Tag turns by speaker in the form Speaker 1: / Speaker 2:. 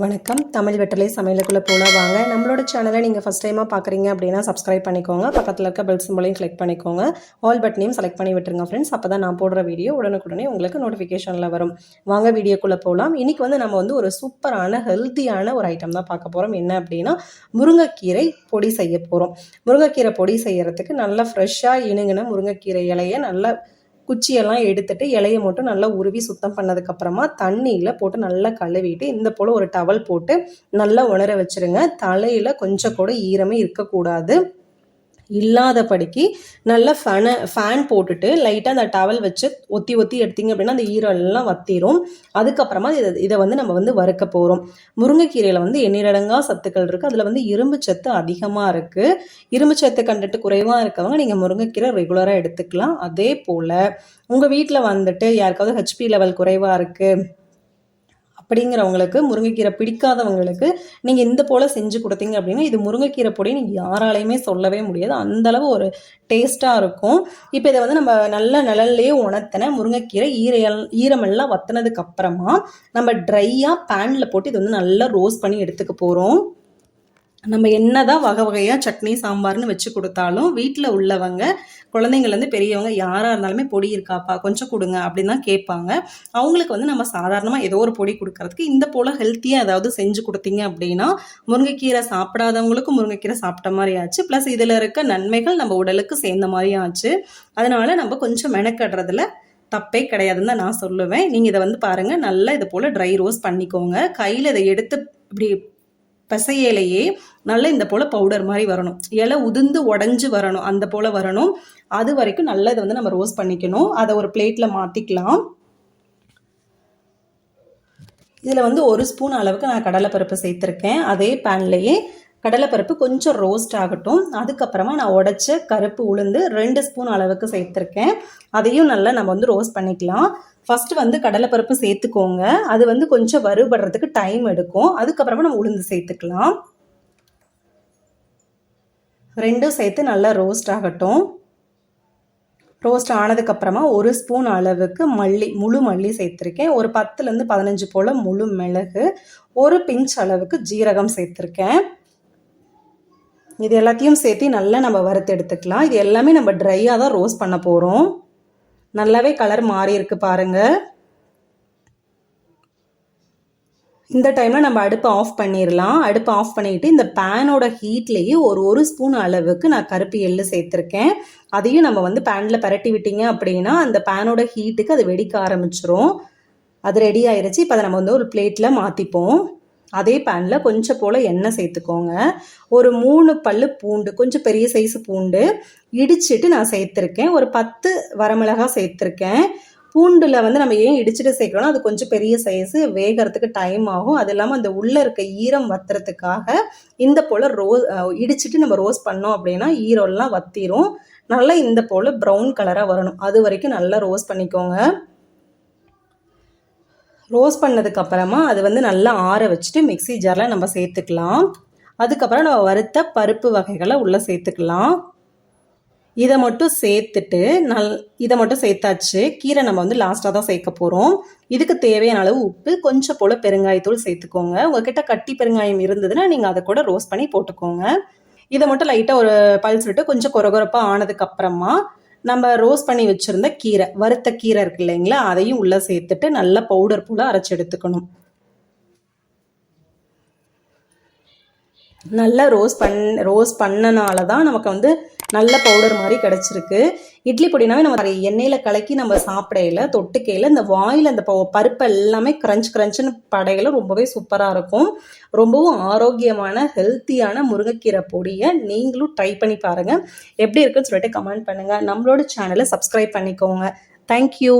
Speaker 1: வணக்கம். தமிழ் வெட்டலை சமையலுக்குள்ளே போல வாங்க. நம்மளோட சேனலை நீங்கள் ஃபஸ்ட் டைமாக பார்க்குறீங்க அப்படின்னா சப்ஸ்கிரைப் பண்ணிக்கோங்க. பக்கத்தில் இருக்க பெல் சிம்பிளையும் கிளிக் பண்ணிக்கோங்க. ஆல் பட்டனையும் செலக்ட் பண்ணி விட்டுருங்க ஃப்ரெண்ட்ஸ் அப்போ தான் நான் போடுற வீடியோ உடனுக்குடனே உங்களுக்கு நோட்டிஃபிகேஷனில் வரும். வாங்க வீடியோக்குள்ளே போகலாம் இன்றைக்கி வந்து நம்ம வந்து ஒரு சூப்பரான ஹெல்த்தியான ஒரு ஐட்டம் தான் பார்க்க போகிறோம் என்ன அப்படின்னா முருங்கைக்கீரை பொடி செய்ய போகிறோம் முருங்கைக்கீரை பொடி செய்கிறதுக்கு நல்லா ஃப்ரெஷ்ஷாக இணுங்கின முருங்கைக்கீரை இலையை நல்லா குச்சியெல்லாம் எடுத்துட்டு இலையை மட்டும் நல்லா உருவி சுத்தம் பண்ணதுக்கப்புறமா தண்ணியில் போட்டு நல்லா கழுவிட்டு இந்த போல் ஒரு டவல் போட்டு நல்லா உணர வச்சுருங்க. தலையில் கொஞ்சம் கூட ஈரமே இருக்கக்கூடாது. இல்லாதபடிக்கு நல்ல ஃபேனை ஃபேன் போட்டுட்டு லைட்டாக அந்த டவல் வச்சு ஒத்தி ஒத்தி எடுத்தீங்க அப்படின்னா அந்த ஈரம் எல்லாம் வத்திரும். அதுக்கப்புறமா இதை இதை வந்து நம்ம வந்து வறுக்க போகிறோம் முருங்கைக்கீரையில் வந்து எண்ணிரடங்கா சத்துக்கள் இருக்குது அதில் வந்து இரும்பு சத்து அதிகமாக இருக்குது இரும்பு சத்து கண்டுட்டு குறைவாக இருக்கவங்க நீங்கள் முருங்கைக்கீரை ரெகுலராக எடுத்துக்கலாம். அதே போல் உங்கள் வீட்டில் வந்துட்டு யாருக்காவது ஹெச்பி லெவல் குறைவாக இருக்குது அப்படிங்கிறவங்களுக்கு முருங்கைக்கீரை பிடிக்காதவங்களுக்கு நீங்கள் இந்த போல் செஞ்சு கொடுத்தீங்க அப்படின்னா இது முருங்கைக்கீரை பொடி நீங்கள் யாராலையுமே சொல்லவே முடியாது. அந்தளவு ஒரு டேஸ்ட்டாக இருக்கும். இப்போ இதை வந்து நம்ம நல்ல நிழல்லையே உணர்த்தின முருங்கைக்கீரை ஈரையல் ஈரமெல்லாம் வத்தினதுக்கு அப்புறமா நம்ம ட்ரையாக பேனில் போட்டு இது வந்து நல்லா ரோஸ்ட் பண்ணி எடுத்துக்க போகிறோம் நம்ம என்னதான் வகை வகையாக சட்னி சாம்பார்னு வச்சு கொடுத்தாலும் வீட்டில் உள்ளவங்க குழந்தைங்கள்லேருந்து பெரியவங்க யாராக இருந்தாலுமே பொடி இருக்காப்பா கொஞ்சம் கொடுங்க அப்படின்னு தான் கேட்பாங்க. அவங்களுக்கு வந்து நம்ம சாதாரணமாக ஏதோ ஒரு பொடி கொடுக்கறதுக்கு இந்த போல் ஹெல்த்தியாக ஏதாவது செஞ்சு கொடுத்தீங்க அப்படின்னா முருங்கைக்கீரை சாப்பிடாதவங்களுக்கும் முருங்கைக்கீரை சாப்பிட்ட மாதிரி ஆச்சு. ப்ளஸ் இதில் இருக்க நன்மைகள் நம்ம உடலுக்கு சேர்ந்த மாதிரி ஆச்சு. அதனால நம்ம கொஞ்சம் மெனக்கடுறதுல தப்பே கிடையாதுன்னு தான் நான் சொல்லுவேன். நீங்கள் இதை வந்து பாருங்கள் நல்லா இது போல் ட்ரை ரோஸ் பண்ணிக்கோங்க. கையில் இதை எடுத்து இப்படி பசையிலையே நல்லா இந்த போல் பவுடர் மாதிரி வரணும். இலை உதிர்ந்து உடஞ்சி வரணும். அந்த போல் வரணும். அது வரைக்கும் நல்லா இதை வந்து நம்ம ரோஸ்ட் பண்ணிக்கணும். அதை ஒரு பிளேட்டில் மாற்றிக்கலாம் இதில் வந்து ஒரு ஸ்பூன் அளவுக்கு நான் கடலைப்பருப்பு சேர்த்துருக்கேன். அதே பேன்லேயே கடலைப்பருப்பு கொஞ்சம் ரோஸ்ட் ஆகட்டும். அதுக்கப்புறமா நான் உடச்ச கருப்பு உளுந்து ரெண்டு ஸ்பூன் அளவுக்கு சேர்த்துருக்கேன். அதையும் நல்லா நம்ம வந்து ரோஸ்ட் பண்ணிக்கலாம். ஃபஸ்ட்டு வந்து கடலைப்பருப்பு சேர்த்துக்கோங்க. அது வந்து கொஞ்சம் வறுபடுறதுக்கு டைம் எடுக்கும். அதுக்கப்புறமா நம்ம உளுந்து சேர்த்துக்கலாம். ரெண்டும் சேர்த்து நல்லா ரோஸ்ட் ஆகட்டும். ரோஸ்ட் ஆனதுக்கப்புறமா ஒரு ஸ்பூன் அளவுக்கு மல்லி முழு மல்லி சேர்த்துருக்கேன். ஒரு பத்துலேருந்து பதினஞ்சு போல் முழு மிளகு ஒரு பிஞ்ச் அளவுக்கு ஜீரகம் சேர்த்துருக்கேன். இது எல்லாத்தையும் சேர்த்து நல்லா நம்ம வறுத்து எடுத்துக்கலாம். இது எல்லாமே நம்ம ட்ரையாக தான் ரோஸ் பண்ண போகிறோம் நல்லாவே கலர் மாறி இருக்கு பாருங்கள் இந்த டைமில் நம்ம அடுப்பை ஆஃப் பண்ணிடலாம் அடுப்பை ஆஃப் பண்ணிவிட்டு இந்த பேனோட ஹீட்லேயே ஒரு ஒரு ஸ்பூன் அளவுக்கு நான் கருப்பு எள்ளு சேர்த்துருக்கேன். அதையும் நம்ம வந்து பேனில் பரட்டி விட்டீங்க அப்படின்னா அந்த பேனோட ஹீட்டுக்கு அது வெடிக்க ஆரம்பிச்சிரும். அது ரெடி ஆயிடுச்சு இப்போ அதை நம்ம வந்து ஒரு பிளேட்டில் மாற்றிப்போம் அதே பேனில் கொஞ்சம் போல் எண்ணெய் சேர்த்துக்கோங்க. ஒரு மூணு பல் பூண்டு கொஞ்சம் பெரிய சைஸ் பூண்டு இடிச்சிட்டு நான் சேர்த்துருக்கேன். ஒரு பத்து வரமிளகா சேர்த்துருக்கேன். பூண்டில் வந்து நம்ம ஏன் இடிச்சிட்டு சேர்க்குறோம்னா அது கொஞ்சம் பெரிய சைஸு வேகிறதுக்கு டைம் ஆகும். அது இல்லாமல் அந்த உள்ளே இருக்க ஈரம் வத்துறதுக்காக இந்த போல் ரோஸ் இடிச்சிட்டு நம்ம ரோஸ் பண்ணோம் அப்படின்னா ஈரம்லாம் வத்திரும். நல்லா இந்த போல் ப்ரௌன் கலராக வரணும். அது வரைக்கும் நல்லா ரோஸ் பண்ணிக்கோங்க. ரோஸ்ட் பண்ணதுக்கப்புறமா அது வந்து நல்லா ஆற வச்சுட்டு மிக்சி ஜாரில் நம்ம சேர்த்துக்கலாம். அதுக்கப்புறம் நம்ம வறுத்த பருப்பு வகைகளை உள்ளே சேர்த்துக்கலாம். இதை மட்டும் சேர்த்துட்டு நல் இதை மட்டும் சேர்த்தாச்சு. கீரை நம்ம வந்து லாஸ்ட்டாக தான் சேர்க்க போகிறோம் இதுக்கு தேவையான அளவு உப்பு கொஞ்சம் போல் பெருங்காயத்தூள் சேர்த்துக்கோங்க. உங்ககிட்ட கட்டி பெருங்காயம் இருந்ததுன்னா நீங்கள் அதை கூட ரோஸ்ட் பண்ணி போட்டுக்கோங்க. இதை மட்டும் லைட்டாக ஒரு பல்ஸ் விட்டு கொஞ்சம் கொரகொரப்பாக ஆனதுக்கப்புறமா நம்ம ரோஸ் பண்ணி வச்சுருந்த கீரை வறுத்த கீரை இருக்கு இல்லைங்களா? அதையும் உள்ளே சேர்த்துட்டு நல்லா பவுடர் போல் அரைச்சி எடுத்துக்கணும். நல்லா ரோஸ் பண் ரோஸ் பண்ணனால தான் நமக்கு வந்து நல்ல பவுடர் மாதிரி கிடச்சிருக்கு. இட்லி பொடினாவே நம்ம எண்ணெயில் கலக்கி நம்ம சாப்பிடையில தொட்டுக்கையில் இந்த வாயில் அந்த பருப்பு எல்லாமே கிரஞ்ச் கிரஞ்சுன்னு படையில ரொம்பவே சூப்பராக இருக்கும். ரொம்பவும் ஆரோக்கியமான ஹெல்த்தியான முருங்கைக்கீரை பொடியை நீங்களும் ட்ரை பண்ணி பாருங்கள் எப்படி இருக்குன்னு சொல்லிட்டு கமெண்ட் பண்ணுங்கள் நம்மளோட சேனலை சப்ஸ்கிரைப் பண்ணிக்கோங்க. தேங்க்யூ